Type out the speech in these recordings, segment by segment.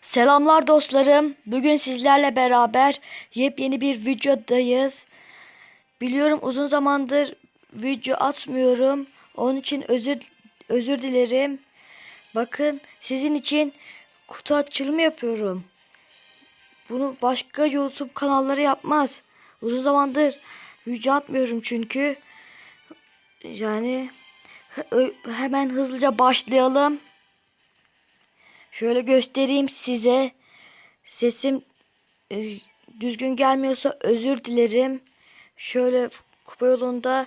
Selamlar dostlarım. Bugün sizlerle beraber yepyeni bir videodayız. Biliyorum uzun zamandır video atmıyorum. Onun için özür özür dilerim. Bakın sizin için kutu açılımı yapıyorum. Bunu başka YouTube kanalları yapmaz. Uzun zamandır video atmıyorum çünkü. Yani he- hemen hızlıca başlayalım. Şöyle göstereyim size. Sesim e, düzgün gelmiyorsa özür dilerim. Şöyle kupa yolunda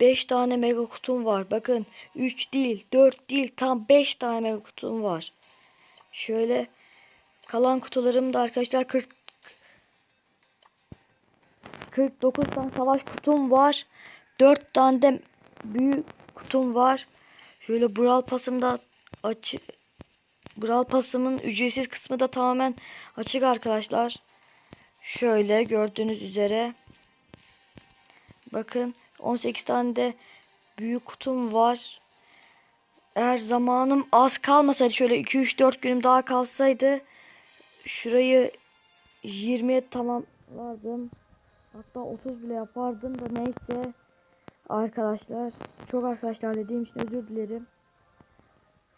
5 tane mega kutum var. Bakın 3 değil 4 değil tam 5 tane mega kutum var. Şöyle kalan kutularım da arkadaşlar 40 49 tane savaş kutum var. 4 tane de büyük kutum var. Şöyle Brawl Pass'ımda açı Brawl Pass'ımın ücretsiz kısmı da tamamen açık arkadaşlar. Şöyle gördüğünüz üzere. Bakın 18 tane de büyük kutum var. Eğer zamanım az kalmasaydı şöyle 2-3-4 günüm daha kalsaydı şurayı 20'ye tamamlardım. Hatta 30 bile yapardım da neyse. Arkadaşlar çok arkadaşlar dediğim için özür dilerim.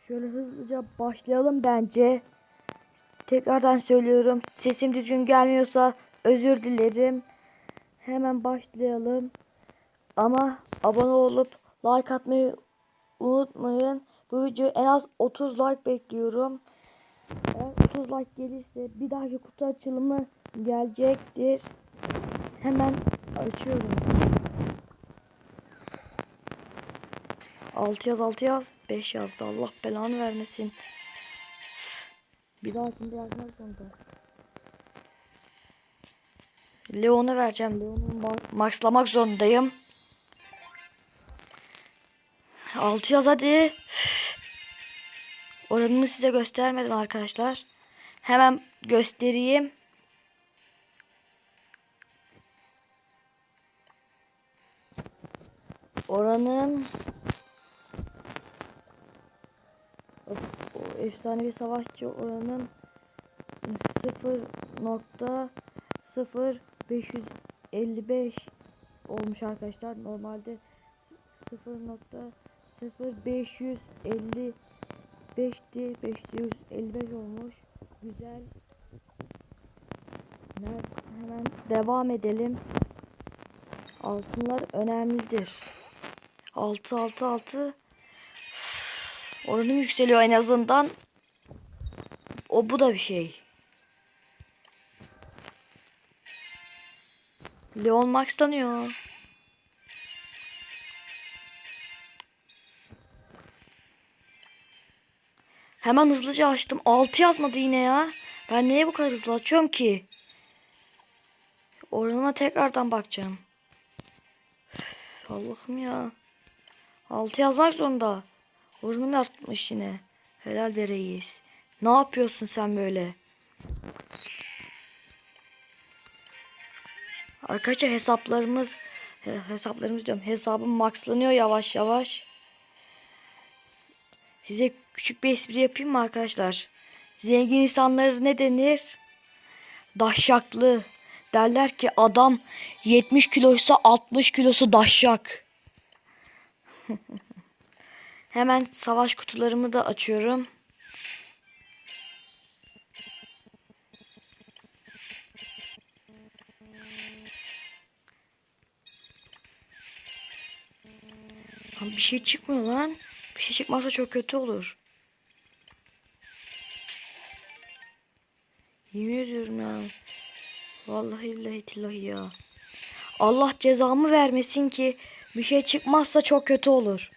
Şöyle hızlıca başlayalım bence. Tekrardan söylüyorum. Sesim düzgün gelmiyorsa özür dilerim. Hemen başlayalım. Ama abone olup like atmayı unutmayın. Bu video en az 30 like bekliyorum. Eğer 30 like gelirse bir dahaki kutu açılımı gelecektir. Hemen açıyorum. 6 yaz 6 yaz 5 yazdı Allah belanı vermesin. Bir dahakinde yazmak zorunda. Leon'a vereceğim. Leon'u ma- maxlamak zorundayım. 6 yaz hadi. Oranını size göstermedim arkadaşlar. Hemen göstereyim. Oranım o efsanevi savaşçı oranım 0.0555 olmuş arkadaşlar. Normalde 0.0555'ti. 555 olmuş. Güzel. Hemen devam edelim. Altınlar önemlidir. 6 6 6 Oranım yükseliyor en azından. O bu da bir şey. Leon maxlanıyor. Hemen hızlıca açtım. 6 yazmadı yine ya. Ben neye bu kadar hızlı açıyorum ki? Oranına tekrardan bakacağım. Allah'ım ya. 6 yazmak zorunda. Oranım artmış yine. Helal be reis. Ne yapıyorsun sen böyle? Arkadaşlar hesaplarımız he- hesaplarımız diyorum. Hesabım maxlanıyor yavaş yavaş. Size küçük bir espri yapayım mı arkadaşlar? Zengin insanları ne denir? Daşşaklı. Derler ki adam 70 kiloysa 60 kilosu daşşak. Hemen savaş kutularımı da açıyorum. Bir şey çıkmıyor lan. Bir şey çıkmazsa çok kötü olur. Yemin ediyorum ya. Vallahi billahi tillahi ya. Allah cezamı vermesin ki bir şey çıkmazsa çok kötü olur.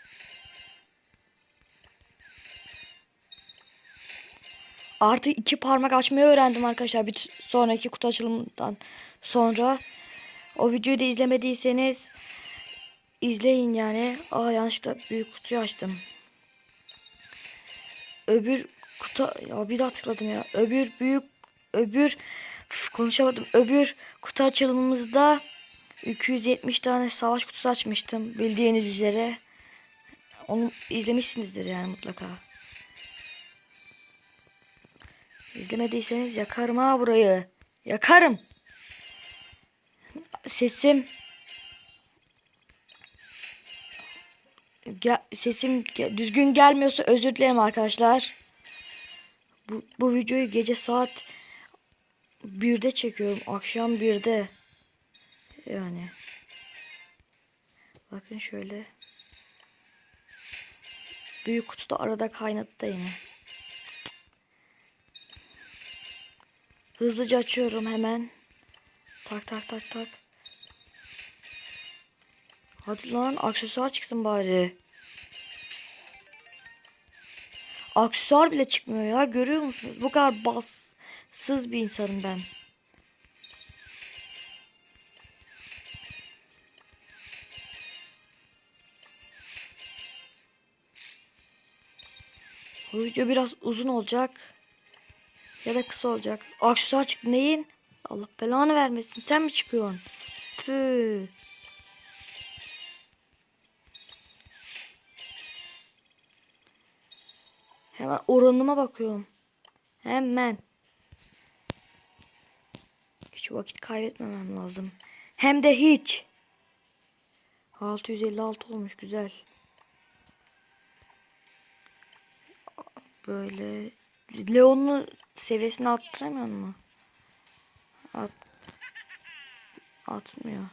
Artık iki parmak açmayı öğrendim arkadaşlar. Bir sonraki kutu açılımından sonra. O videoyu da izlemediyseniz izleyin yani. Aa yanlışlıkla büyük kutuyu açtım. Öbür kutu ya bir daha tıkladım ya. Öbür büyük öbür konuşamadım. Öbür kutu açılımımızda 270 tane savaş kutusu açmıştım bildiğiniz üzere. Onu izlemişsinizdir yani mutlaka. İzlemediyseniz yakarım ha burayı. Yakarım. Sesim Ge- sesim ge- düzgün gelmiyorsa özür dilerim arkadaşlar. Bu, bu videoyu gece saat 1'de çekiyorum. Akşam 1'de. Yani. Bakın şöyle. Büyük kutu da arada kaynadı da yine. Hızlıca açıyorum hemen. Tak tak tak tak. Hadi lan aksesuar çıksın bari. Aksesuar bile çıkmıyor ya görüyor musunuz? Bu kadar bassız bir insanım ben. Bu video biraz uzun olacak. Ya da kısa olacak. Aksesuar çıktı neyin? Allah belanı vermesin. Sen mi çıkıyorsun? Püh. Hemen oranıma bakıyorum. Hemen. Hiç vakit kaybetmemem lazım. Hem de hiç. 656 olmuş güzel. Böyle Leon'un seviyesini arttıramıyor mu? At, atmıyor.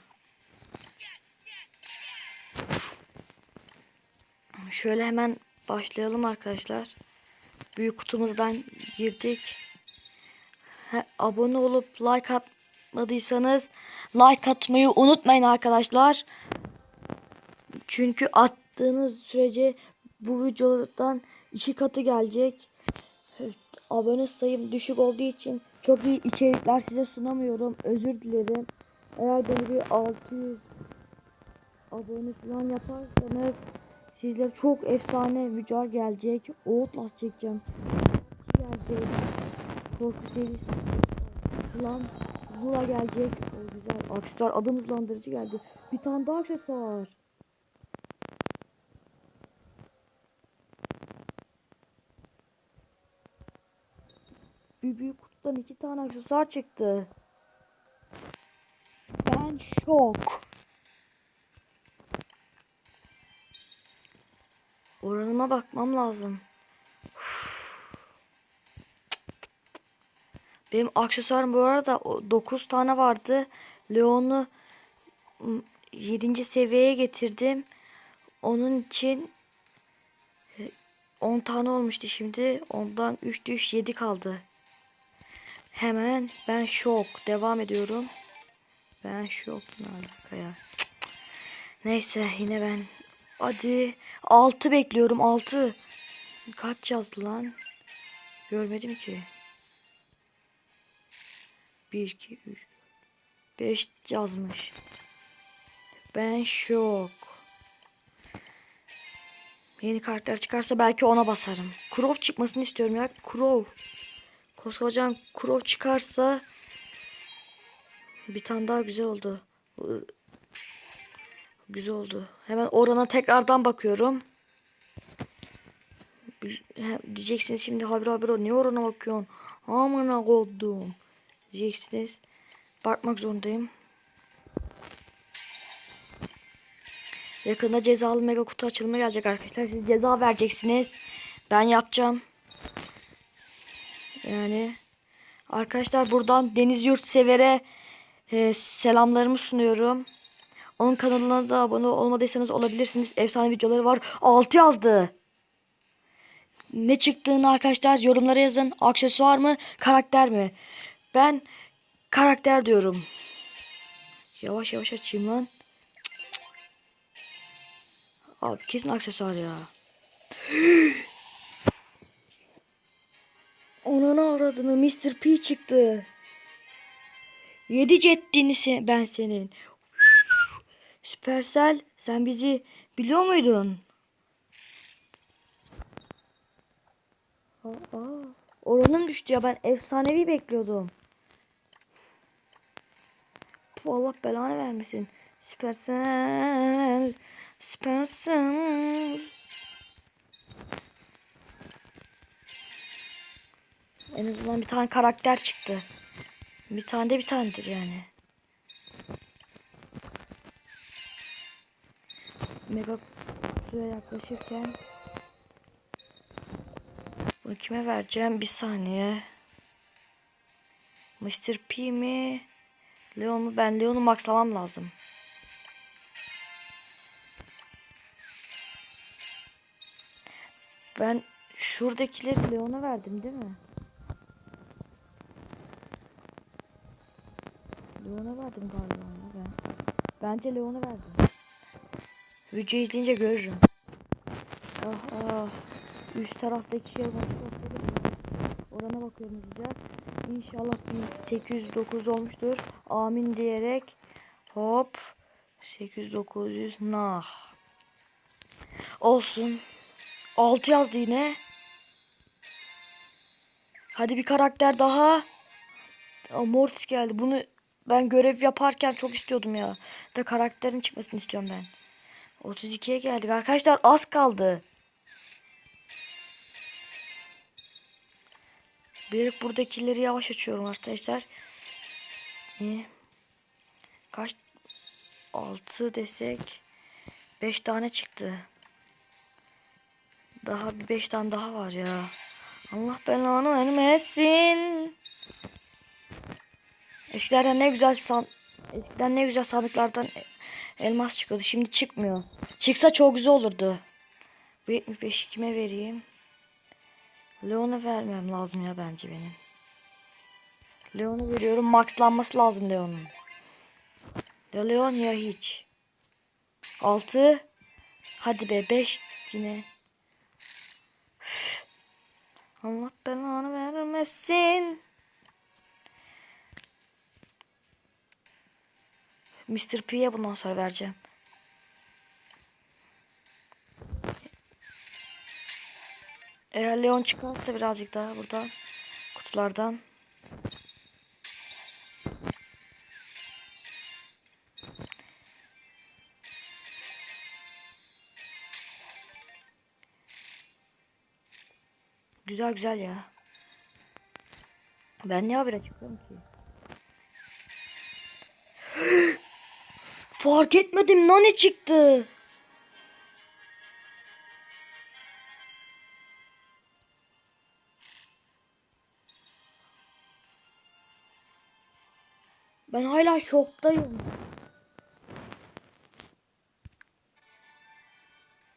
Şöyle hemen başlayalım arkadaşlar. Büyük kutumuzdan girdik. He, abone olup like atmadıysanız like atmayı unutmayın arkadaşlar. Çünkü attığınız sürece bu videodan iki katı gelecek. Abone sayım düşük olduğu için çok iyi içerikler size sunamıyorum. Özür dilerim. Eğer beni bir 600 abone falan yaparsanız sizlere çok efsane videolar gelecek. Outlast çekeceğim. Gelecek. Korku serisi falan Zula gelecek. O güzel. Aksesuar adım hızlandırıcı geldi. Bir tane daha aksesuar. Bir büyük kutudan iki tane aksesuar çıktı. Ben şok. Oranıma bakmam lazım. Benim aksesuarım bu arada 9 tane vardı. Leon'u 7. seviyeye getirdim. Onun için 10 tane olmuştu şimdi. Ondan 3 düş 7 kaldı. Hemen ben şok. Devam ediyorum. Ben şok. Ne alaka ya. Neyse yine ben. Hadi. 6 bekliyorum. 6. Kaç yazdı lan? Görmedim ki. 1, 2, 3, 5 yazmış. Ben şok. Yeni karakter çıkarsa belki ona basarım. Crow çıkmasını istiyorum ya. Crow. Koskocaman Crow çıkarsa bir tane daha güzel oldu. Güzel oldu. Hemen orana tekrardan bakıyorum. Diyeceksiniz şimdi haber haber o. Niye orana bakıyorsun? Amına koydum. Diyeceksiniz. Bakmak zorundayım. Yakında cezalı mega kutu açılımı gelecek arkadaşlar. Siz ceza vereceksiniz. Ben yapacağım. Yani arkadaşlar buradan Deniz Yurtsever'e e, selamlarımı sunuyorum. Onun kanalına da abone olmadıysanız olabilirsiniz. Efsane videoları var. 6 yazdı. Ne çıktığını arkadaşlar yorumlara yazın. Aksesuar mı, karakter mi? Ben karakter diyorum. Yavaş yavaş açayım lan. Abi kesin aksesuar ya. Onana aradığını Mr. P çıktı. Yedi ceddini sen, ben senin. Süpersel sen bizi biliyor muydun? Aa, oranım düştü ya ben efsanevi bekliyordum. Puh, Allah belanı vermesin. Süpersel. Süpersel. En azından bir tane karakter çıktı. Bir tane de bir tanedir yani. Mega kutuya yaklaşırken bunu kime vereceğim? Bir saniye. Mr. P mi? Leon mu? Ben Leon'u maxlamam lazım. Ben şuradakileri Leon'a verdim değil mi? Leon'a verdim galiba ya ben. Bence Leon'a verdim. Video izleyince görürüm. Ah ah. Üst taraftaki şey başka Orana bakıyorum hızlıca. İnşallah 809 olmuştur. Amin diyerek hop 8900 nah. Olsun. 6 yazdı yine. Hadi bir karakter daha. Mortis geldi. Bunu ben görev yaparken çok istiyordum ya. Da karakterin çıkmasını istiyorum ben. 32'ye geldik arkadaşlar. Az kaldı. Bir buradakileri yavaş açıyorum arkadaşlar. Niye? Kaç? 6 desek 5 tane çıktı. Daha bir 5 tane daha var ya. Allah belanı vermesin. Eskiden ne güzel san eskiden ne güzel sandıklardan e- elmas çıkıyordu. Şimdi çıkmıyor. Çıksa çok güzel olurdu. Bu 75 kime vereyim? Leon'a vermem lazım ya bence benim. Leon'u veriyorum. Maxlanması lazım Leon'un. Ya Leon ya hiç. 6 Hadi be 5 yine. Allah belanı vermesin. Mr. P'ye bundan sonra vereceğim. Eğer Leon çıkarsa birazcık daha buradan kutulardan. Güzel güzel ya. Ben niye habire çıkıyorum ki? Fark etmedim nane çıktı. Ben hala şoktayım.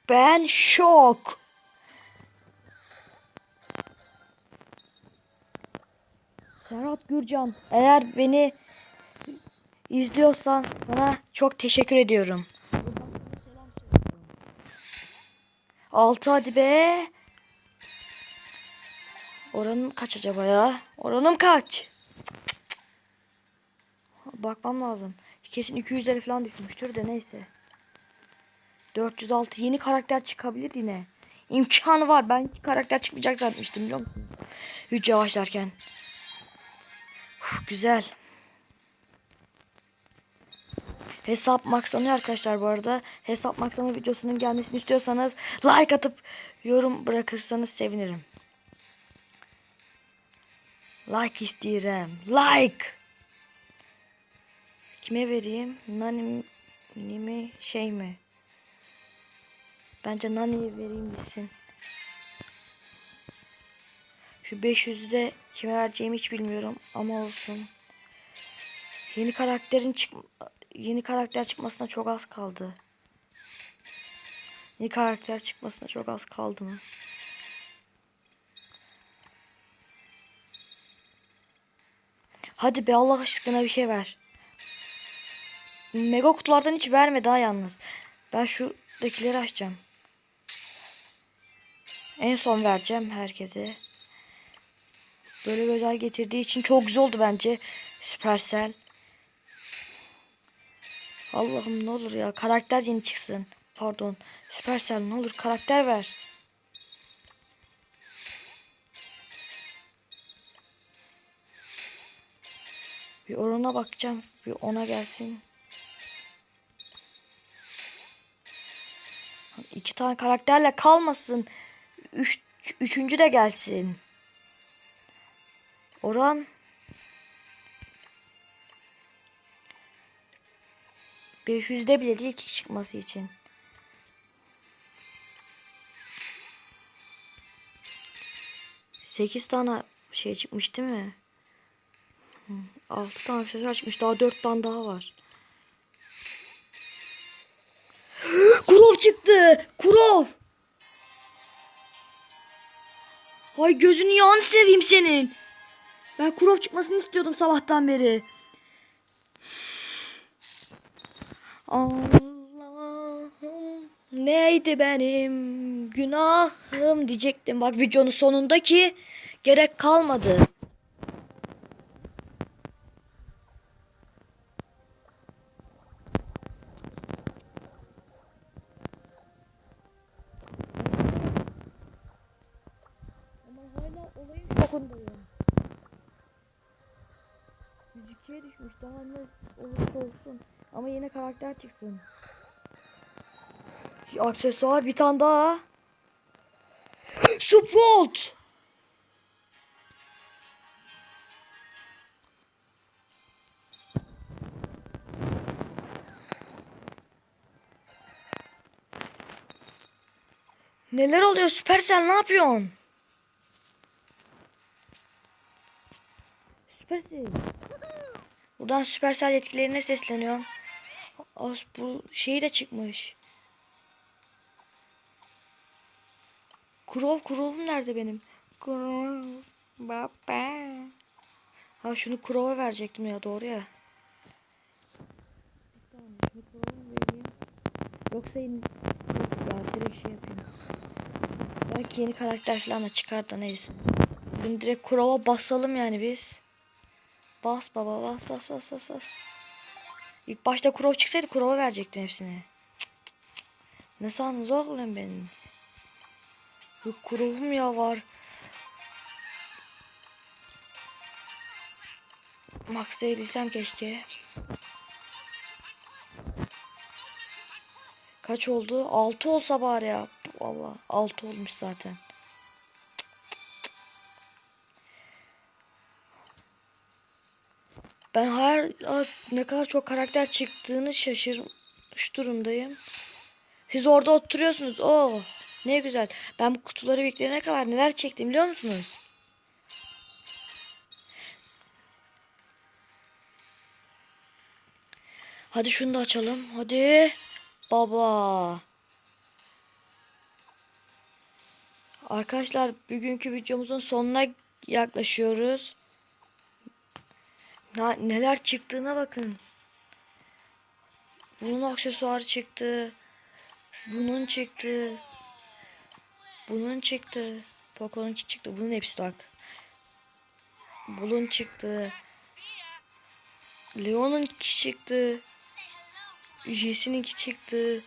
Ben şok. Serhat Gürcan, eğer beni izliyorsan sana çok teşekkür ediyorum. Altı hadi be. Oranım kaç acaba ya? Oranım kaç? Bakmam lazım. Kesin 200'lere falan düşmüştür de neyse. 406 yeni karakter çıkabilir yine. İmkanı var. Ben karakter çıkmayacak zannetmiştim biliyor musun? Hücce yavaşlarken. Uf, güzel. Hesap maxlanıyor arkadaşlar bu arada. Hesap maxlama videosunun gelmesini istiyorsanız like atıp yorum bırakırsanız sevinirim. Like isterim. Like. Kime vereyim? Nani mi şey mi? Bence Nani'ye vereyim gitsin. Şu 500'ü de kime vereceğimi hiç bilmiyorum ama olsun. Yeni karakterin çık yeni karakter çıkmasına çok az kaldı. Yeni karakter çıkmasına çok az kaldı mı? Hadi be Allah aşkına bir şey ver. Mega kutulardan hiç verme daha yalnız. Ben şuradakileri açacağım. En son vereceğim herkese. Böyle güzel getirdiği için çok güzel oldu bence. Süpersel. Allah'ım ne olur ya karakter yeni çıksın. Pardon. Süpersel ne olur karakter ver. Bir orana bakacağım. Bir ona gelsin. İki tane karakterle kalmasın. Üç, üçüncü de gelsin. Oran 500'de bile değil ki çıkması için. Sekiz tane şey çıkmış değil mi? Altı tane aksesuar çıkmış. Daha dört tane daha var. Kurov çıktı. Kurov. Hay gözünü yağını seveyim senin. Ben Kurov çıkmasını istiyordum sabahtan beri. Allah'ım neydi benim günahım diyecektim. Bak videonun sonundaki gerek kalmadı. Karakter çıksın. Aksesuar bir tane daha. Sprout! Neler oluyor Supercell ne yapıyorsun? Supercell. Buradan Supercell etkilerine sesleniyorum. As bu şey de çıkmış. Kurov Kurov'um nerede benim? Kurov baba. Ha şunu Kurov'a verecektim ya doğru ya. Bir saniye şunu Kurov'a vereyim. Yoksa yok ya direkt şey yapayım. Belki yeni karakter falan da çıkar da neyse. Bunu direkt Kurov'a basalım yani biz. Bas baba bas bas bas bas bas. İlk başta Kurov çıksaydı Kurov'a verecektim hepsini. Cık, cık. Ne sandınız oğlum benim? Yok Kurov'um ya var. Max diyebilsem keşke. Kaç oldu? 6 olsa bari ya. Valla 6 olmuş zaten. Ben her ne kadar çok karakter çıktığını şaşırmış durumdayım. Siz orada oturuyorsunuz. Oo, ne güzel. Ben bu kutuları bekleyene kadar neler çektim biliyor musunuz? Hadi şunu da açalım. Hadi. Baba. Arkadaşlar bugünkü videomuzun sonuna yaklaşıyoruz. Na, neler çıktığına bakın. Bunun aksesuarı çıktı. Bunun çıktı. Bunun çıktı. Poco'nunki çıktı. Bunun hepsi bak. Bunun çıktı. Leon'unki çıktı. Jesse'ninki çıktı.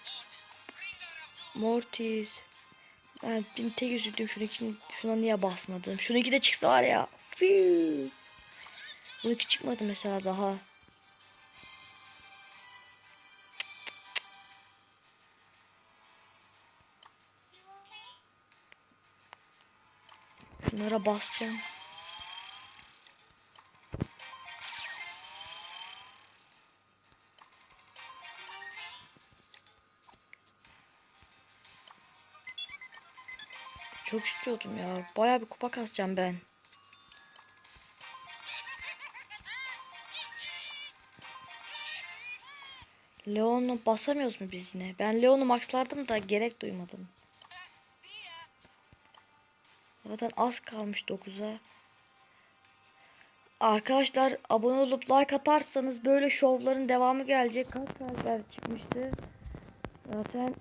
Mortis. Ben tek üzüldüm şununki şuna niye basmadım. Şununki de çıksa var ya. Fiii. 12 çıkmadı mesela daha. Şunlara basacağım. Çok istiyordum ya. Baya bir kupa kasacağım ben. Leon'u basamıyoruz mu biz yine? Ben Leon'u maxlardım da gerek duymadım. Zaten az kalmış 9'a. Arkadaşlar abone olup like atarsanız böyle şovların devamı gelecek. Kaç karakter çıkmıştı? Zaten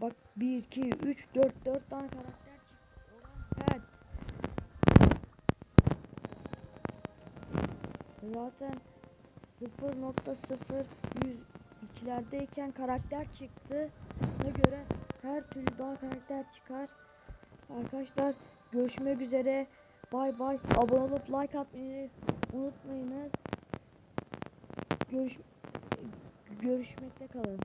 bak 1, 2, 3, 4, 4 tane karakter çıktı. Evet. Zaten 0.0 100 2'lerdeyken karakter çıktı. Buna göre her türlü daha karakter çıkar. Arkadaşlar görüşmek üzere. Bay bay. Abone olup like atmayı unutmayınız. Görüş görüşmekte kalın.